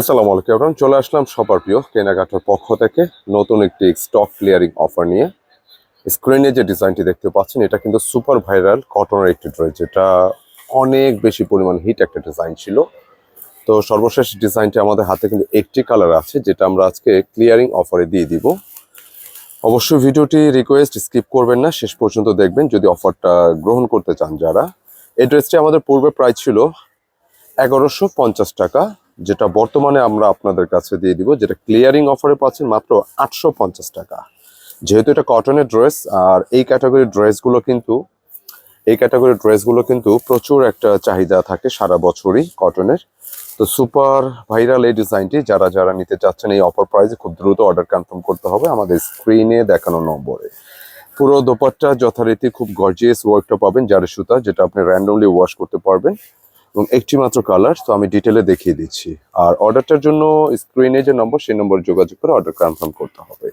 আসসালামু আলাইকুম চলে আসলাম সবার প্রিয় কেনাকাটার পক্ষ থেকে নতুন একটি স্টক ক্লিয়ারিং অফার নিয়ে। স্ক্রিনে যে ডিজাইনটি দেখতে পাচ্ছেন, এটা কিন্তু সুপার ভাইরাল কটনের একটি ড্রেস যেটা অনেক বেশি পরিমাণ হিট একটা ডিজাইন ছিল। তো সর্বশেষ ডিজাইনটি আমাদের হাতে কিন্তু একটি কালার আছে, যেটা আমরা আজকে ক্লিয়ারিং অফারে দিয়ে দিব। অবশ্যই ভিডিওটি রিকোয়েস্ট স্কিপ করবেন না, শেষ পর্যন্ত দেখবেন যদি অফারটা গ্রহণ করতে চান যারা। এই ড্রেসটি আমাদের পূর্বে প্রায় ছিল এগারোশো টাকা। যেটা বর্তমানে আমরা আপনাদের কাছে দিয়ে দিব, যেটা ক্লিয়ারিং অফারে পাচ্ছেন মাত্র আটশো পঞ্চাশ টাকা। যেহেতু এটা কটনের ড্রেস আর এই ক্যাটাগরির ড্রেসগুলো কিন্তু, এই ক্যাটাগরির ড্রেসগুলো কিন্তু প্রচুর একটা চাহিদা থাকে সারা বছরই কটনের তো সুপার ভাইরাল এই ডিজাইনটি যারা যারা নিতে চাচ্ছেন এই অফার প্রাইসে খুব দ্রুত অর্ডার কনফার্ম করতে হবে আমাদের স্ক্রিনে দেখানো নম্বরে। পুরো দোপাট্টা যথারীতি খুব গর্জিয়াস ওয়ার্কটা পাবেন যার সুতা, যেটা আপনি র্যান্ডমলি ওয়াশ করতে পারবেন। এবং একটি মাত্র কালার তো আমি ডিটেলে দেখিয়ে দিচ্ছি। আর অর্ডারটার জন্য স্ক্রিনে যে নম্বর সেই নম্বর যোগাযোগ করে অর্ডার কনফার্ম করতে হবে।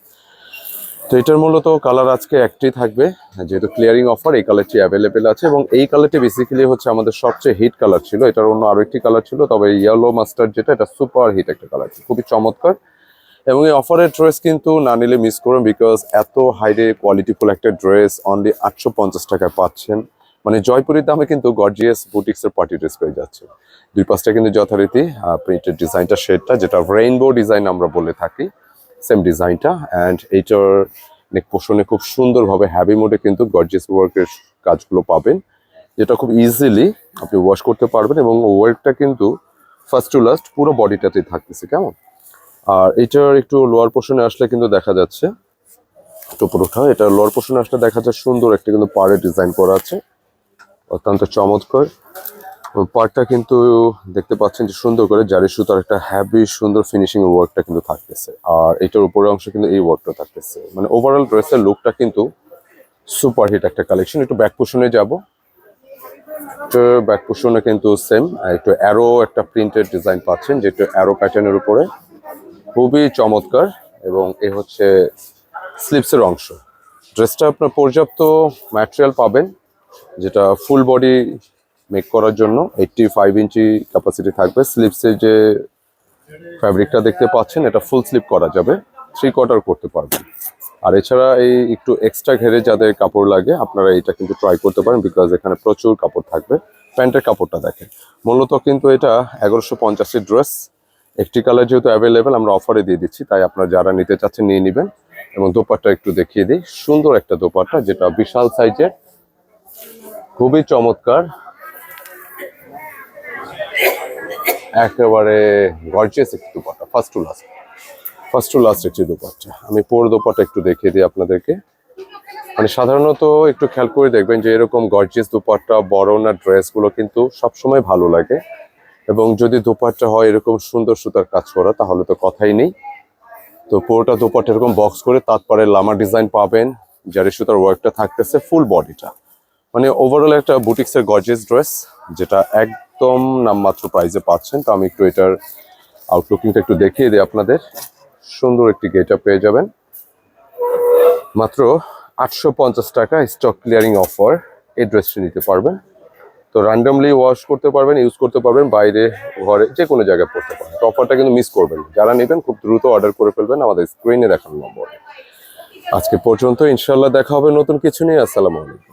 তো এটার মূলত কালার আজকে একটি থাকবে। যেহেতু ক্লিয়ারিং অফার এই কালারটি অ্যাভেলেবেল আছে এবং এই কালারটি বেসিক্যালি হচ্ছে আমাদের সবচেয়ে হিট কালার ছিল। এটার অন্য আরও একটি কালার ছিল, তবে ইয়েলো মাস্টার্ড যেটা, এটা সুপার হিট একটা কালার খুবই চমৎকার। এবং এই অফারের ড্রেস কিন্তু না নিলে মিস করুন বিকজ এত হাইডে কোয়ালিটিফুল একটা ড্রেস অনলি আটশো পঞ্চাশ টাকায় পাচ্ছেন। মানে জয়পুরের দামে কিন্তু গর্জিয়াস বুটিক্স এর পার্টি ড্রেস পেয়ে যাচ্ছে। দুই পাঁচটা কিন্তু যথারীতি প্রিন্টেড ডিজাইনটা শেডটা যেটা রেইনবো ডিজাইন আমরা বলে থাকি সেম ডিজাইনটা অ্যান্ড এইটার নেক পোষণে খুব সুন্দরভাবে হ্যাভি মোডে কিন্তু গর্জিয়াস ওয়ার্কের কাজগুলো পাবেন, যেটা খুব ইজিলি আপনি ওয়াশ করতে পারবেন এবং ওয়ার্কটা কিন্তু ফার্স্ট টু লাস্ট পুরো বডিটাতেই থাকতেছে, কেমন? আর এটার একটু লোয়ার পোর্শনে আসলে কিন্তু দেখা যাচ্ছে একটু পুরোটা এটা লোয়ার পোর্শনে আসলে দেখা যায় সুন্দর একটা কিন্তু পাড়ে ডিজাইন করা আছে। অত্যন্ত চমৎকার। পার্টটা কিন্তু দেখতে পাচ্ছেন যে সুন্দর করে জারি সুতার একটা হ্যাভি সুন্দর ফিনিশিং ওয়ার্কটা কিন্তু থাকতেছে। আর এটার উপরের অংশ কিন্তু এই ওয়ার্কটা থাকতেছে। মানে ওভারঅল ড্রেসের লুকটা কিন্তু সুপার হিট একটা কালেকশন একটু ব্যাক পোষণে যাব। ব্যাক পোষণে কিন্তু সেম একটু অ্যারো একটা প্রিন্টেড ডিজাইন পাচ্ছেন যেটা অ্যারো প্যাটার্নের উপরে। খুবই চমৎকার। এবং এ হচ্ছে স্লিপসের অংশ। ড্রেসটা আপনার পর্যাপ্ত ম্যাটেরিয়াল পাবেন। যেটা ফুল বডি মেক করার জন্য এইটটি ফাইভ ইঞ্চি ক্যাপাসিটি থাকবে। স্লিপসের যে ফ্যাব্রিকটা দেখতে পাচ্ছেন, এটা ফুল স্লিপ করা যাবে। থ্রি কোয়ার্টার করতে পারবেন। আর এছাড়া এই একটু এক্সট্রা ঘেরে যাদের কাপড় লাগে, আপনারা এটা কিন্তু ট্রাই করতে পারেন বিকজ এখানে প্রচুর কাপড় থাকবে। প্যান্টের কাপড়টা দেখেন। মূলত কিন্তু এটা এগারোশো পঞ্চাশের ড্রেস একটি কালার যেহেতু অ্যাভেলেবেল আমরা অফারে দিয়ে দিচ্ছি, তাই আপনারা যারা নিতে চাচ্ছেন নিয়ে নেবেন। এবং দোপাট্টা একটু দেখিয়ে দিই। সুন্দর একটা দোপাট্টা, যেটা বিশাল সাইজের খুবই চমৎকার। একেবারে গর্জিয়াস একটি dupatta first to last first to last একটি দোপাট্টা। আমি পোর দোপাট্টা একটু দেখিয়ে দিই আপনাদেরকে। মানে সাধারণত একটু খেয়াল করে দেখবেন যে এরকম গর্জিয়াস দোপাট্টা, বড় না ড্রেসগুলো কিন্তু সবসময় ভালো লাগে। এবং যদি দোপাট্টা হয় এরকম সুন্দর সুতার কাজ করা, তাহলে তো কথাই নেই। তো পুরোটা দোপাট্টা এরকম বক্স করে তারপরে লামা ডিজাইন পাবেন। জারি সুতার ওয়ার্কটা থাকতেছে ফুল বডিটা মানে ওভারঅল একটা বুটিক্সের গর্জেস ড্রেস যেটা একদম নামমাত্র প্রাইজে পাচ্ছেন। তো আমি একটু এটার আউটলুকিংটা একটু দেখিয়ে দিই আপনাদের। সুন্দর একটি গেটা পেয়ে যাবেন। মাত্র আটশো পঞ্চাশ টাকা স্টক ক্লিয়ারিং অফার এই ড্রেসটি নিতে পারবেন। তো র্যান্ডমলি ওয়াশ করতে পারবেন ইউজ করতে পারবেন, বাইরে, ঘরে যে কোনো জায়গায় পড়তে পারেন তো অফারটা কিন্তু মিস করবেন যারা নেবেন, খুব দ্রুত অর্ডার করে ফেলবেন, আমাদের স্ক্রিনে দেখানো নম্বরে। আজকে পর্যন্ত ইনশাল্লাহ দেখা হবে নতুন কিছু নিয়ে। আসসালামু আলাইকুম।